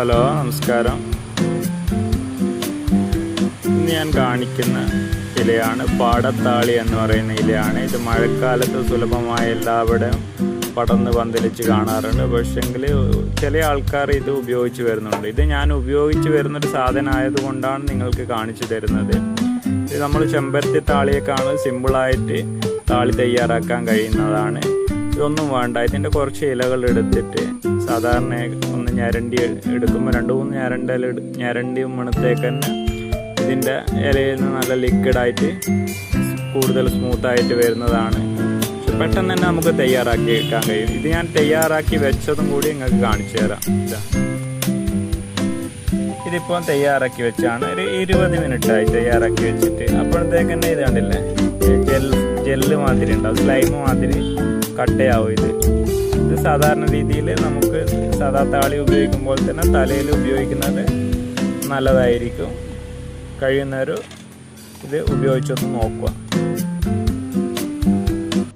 Hello നമസ്കാരം. ഇന്ന് ഞാൻ കാണിക്കുന്ന ഇലയാണ് പാടത്താളി എന്ന് പറയുന്ന ഇലയാണ്. ഇത് മഴക്കാലത്ത് സുലഭമായ എല്ലാവിടെയും പടർന്ന് പന്തലിച്ച് കാണാറുണ്ട്. പക്ഷെങ്കിൽ ചില ആൾക്കാർ ഇത് ഉപയോഗിച്ച് വരുന്നുണ്ട്. ഇത് ഞാൻ ഉപയോഗിച്ച് വരുന്നൊരു സാധനമായതുകൊണ്ടാണ് നിങ്ങൾക്ക് കാണിച്ചു തരുന്നത്. ഇത് നമ്മൾ ചെമ്പരത്തി താളിയേക്കാണ് സിമ്പിളായിട്ട് താളി തയ്യാറാക്കാൻ കഴിയുന്നതാണ്. ഇതൊന്നും വേണ്ട. ഇതിന്റെ കുറച്ച് ഇലകൾ എടുത്തിട്ട് സാധാരണ ഒന്ന് ഞരണ്ടി എടുക്കുമ്പോൾ രണ്ട് മൂന്ന് ഞരണ്ട ഞരണ്ടി മണത്തേക്ക് തന്നെ ഇതിന്റെ ഇലയിൽ നിന്ന് നല്ല ലിക്വിഡായിട്ട് കൂടുതൽ സ്മൂത്തായിട്ട് വരുന്നതാണ്. പെട്ടെന്ന് തന്നെ നമുക്ക് തയ്യാറാക്കി എടുക്കാൻ കഴിയും. ഇത് ഞാൻ തയ്യാറാക്കി വെച്ചതും കൂടി നിങ്ങൾക്ക് കാണിച്ചു തരാം. ഇതാ. ഇതിപ്പോൾ തയ്യാറാക്കി വെച്ചാണ്. ഒരു ഇരുപത് മിനിറ്റായി തയ്യാറാക്കി വെച്ചിട്ട്. അപ്പോഴത്തേക്ക് തന്നെ ഇത് കണ്ടില്ലേ? ജെല്ല് മാതിരി ഉണ്ടാവും സ്ലൈം മാതിരി കട്ടയാവും ഇത്. ഇത് സാധാരണ രീതിയിൽ നമുക്ക് സാധാ താളി ഉപയോഗിക്കുമ്പോൾ തന്നെ തലയിൽ ഉപയോഗിക്കുന്നത് നല്ലതായിരിക്കും. കഴിയുന്നവർ ഇത് ഉപയോഗിച്ചൊന്ന് നോക്കുക.